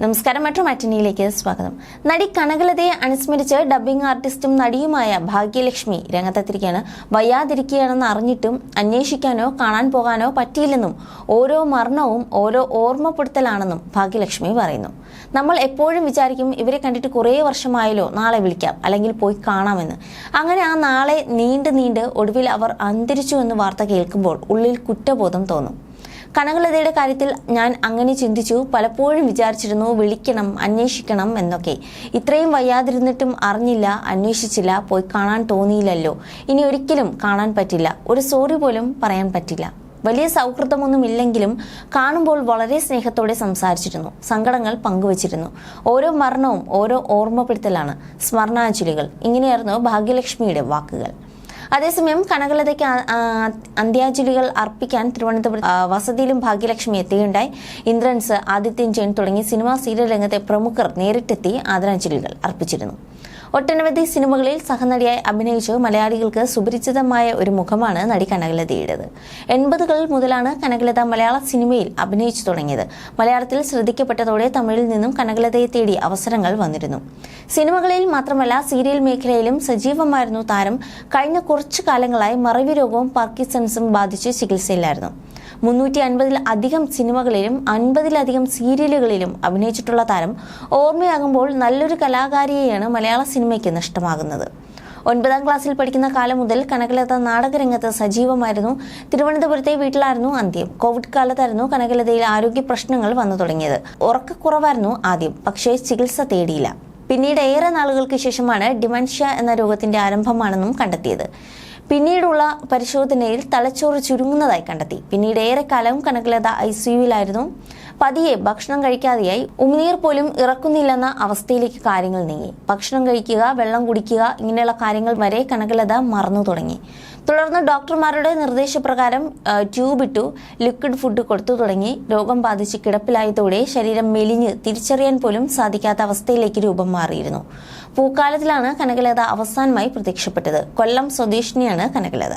നമസ്കാരം. മെട്രോ മാറ്റിനിയിലേക്ക് സ്വാഗതം. നടി കനകലതയെ അനുസ്മരിച്ച് ഡബ്ബിംഗ് ആർട്ടിസ്റ്റും നടിയുമായ ഭാഗ്യലക്ഷ്മി രംഗത്തെത്തിരിക്കുകയാണ് വയ്യാതിരിക്കുകയാണെന്ന് അറിഞ്ഞിട്ടും അന്വേഷിക്കാനോ കാണാൻ പോകാനോ പറ്റിയില്ലെന്നും ഓരോ മരണവും ഓരോ ഓർമ്മപ്പെടുത്തലാണെന്നും ഭാഗ്യലക്ഷ്മി പറയുന്നു. നമ്മൾ എപ്പോഴും വിചാരിക്കും ഇവരെ കണ്ടിട്ട് കുറേ വർഷമായല്ലോ നാളെ വിളിക്കാം അല്ലെങ്കിൽ പോയി കാണാമെന്ന്. അങ്ങനെ ആ നാളെ നീണ്ട് നീണ്ട് ഒടുവിൽ അവർ അന്തരിച്ചു എന്ന് വാർത്ത കേൾക്കുമ്പോൾ ഉള്ളിൽ കുറ്റബോധം തോന്നും. കനകലതയുടെ കാര്യത്തിൽ ഞാൻ അങ്ങനെ ചിന്തിച്ചു പലപ്പോഴും വിചാരിച്ചിരുന്നു വിളിക്കണം അന്വേഷിക്കണം എന്നൊക്കെ. ഇത്രയും വയ്യാതിരുന്നിട്ടും അറിഞ്ഞില്ല അന്വേഷിച്ചില്ല പോയി കാണാൻ തോന്നിയില്ലല്ലോ. ഇനി ഒരിക്കലും കാണാൻ പറ്റില്ല. ഒരു സോറി പോലും പറയാൻ പറ്റില്ല. വലിയ സൗഹൃദമൊന്നും ഇല്ലെങ്കിലും കാണുമ്പോൾ വളരെ സ്നേഹത്തോടെ സംസാരിച്ചിരുന്നു. സങ്കടങ്ങൾ പങ്കുവച്ചിരുന്നു. ഓരോ മരണവും ഓരോ ഓർമ്മപ്പെടുത്തലാണ്. സ്മരണാഞ്ജലികൾ. ഇങ്ങനെയായിരുന്നു ഭാഗ്യലക്ഷ്മിയുടെ വാക്കുകൾ. അതേസമയം കനകലതയ്ക്ക് അന്ത്യാഞ്ജലികൾ അർപ്പിക്കാൻ തിരുവനന്തപുരം വസതിയിലും ഭാഗ്യലക്ഷ്മി എത്തുകയുണ്ടായി. ഇന്ദ്രൻസ് ആദിത്യൻ ജെയിൻ തുടങ്ങി സിനിമാ സീരിയൽ രംഗത്തെ പ്രമുഖർ നേരിട്ടെത്തി ആദരാഞ്ജലികൾ അർപ്പിച്ചിരുന്നു. ഒട്ടനവധി സിനിമകളിൽ സഹനടിയായി അഭിനയിച്ച് മലയാളികൾക്ക് സുപരിചിതമായ ഒരു മുഖമാണ് നടി കനകലതയുടേത്. എൺപതുകളിൽ മുതലാണ് കനകലത മലയാള സിനിമയിൽ അഭിനയിച്ചു തുടങ്ങിയത്. മലയാളത്തിൽ ശ്രദ്ധിക്കപ്പെട്ടതോടെ തമിഴിൽ നിന്നും കനകലതയെ തേടി അവസരങ്ങൾ വന്നിരുന്നു. സിനിമകളിൽ മാത്രമല്ല സീരിയൽ മേഖലയിലും സജീവമായിരുന്നു താരം. കഴിഞ്ഞ കുറച്ചു കാലങ്ങളായി മറവി രോഗവും പാർക്കിസൺസും ബാധിച്ച് ചികിത്സയിലായിരുന്നു. മുന്നൂറ്റി അൻപതിൽ അധികം സിനിമകളിലും അൻപതിലധികം സീരിയലുകളിലും അഭിനയിച്ചിട്ടുള്ള താരം ഓർമ്മയാകുമ്പോൾ നല്ലൊരു കലാകാരിയെയാണ് മലയാള സിനിമയ്ക്ക് നഷ്ടമാകുന്നത്. ഒൻപതാം ക്ലാസ്സിൽ പഠിക്കുന്ന കാലം മുതൽ കനകലത നാടകരംഗത്ത് സജീവമായിരുന്നു. തിരുവനന്തപുരത്തെ വീട്ടിലായിരുന്നു അന്ത്യം. കോവിഡ് കാലത്തായിരുന്നു കനകലതയിൽ ആരോഗ്യ പ്രശ്നങ്ങൾ വന്നു തുടങ്ങിയത്. ഉറക്കക്കുറവായിരുന്നു ആദ്യം. പക്ഷേ ചികിത്സ തേടിയില്ല. പിന്നീട് ഏറെ നാളുകൾക്ക് ശേഷമാണ് ഡിമൻഷ്യ എന്ന രോഗത്തിന്റെ ആരംഭമാണെന്നും കണ്ടെത്തിയത്. പിന്നീടുള്ള പരിശോധനയിൽ തലച്ചോറ് ചുരുങ്ങുന്നതായി കണ്ടെത്തി. പിന്നീട് ഏറെക്കാലം കനകലത ഐ സിയുവിലായിരുന്നു പതിയെ ഭക്ഷണം കഴിക്കാതെയായി ഉമിനീർ പോലും ഇറക്കുന്നില്ലെന്ന അവസ്ഥയിലേക്ക് കാര്യങ്ങൾ നീങ്ങി. ഭക്ഷണം കഴിക്കുക വെള്ളം കുടിക്കുക ഇങ്ങനെയുള്ള കാര്യങ്ങൾ വരെ കനകലത മറന്നു തുടങ്ങി. തുടർന്ന് ഡോക്ടർമാരുടെ നിർദ്ദേശപ്രകാരം ട്യൂബിട്ടു ലിക്വിഡ് ഫുഡ് കൊടുത്തു തുടങ്ങി. രോഗം ബാധിച്ച് കിടപ്പിലായതോടെ ശരീരം മെലിഞ്ഞ് തിരിച്ചറിയാൻ പോലും സാധിക്കാത്ത അവസ്ഥയിലേക്ക് രൂപം മാറിയിരുന്നു. പൂക്കാലത്തിലാണ് കനകലത അവസാനമായി പ്രത്യക്ഷപ്പെട്ടത്. കൊല്ലം സ്വദേശിനിയാണ് കനകലത.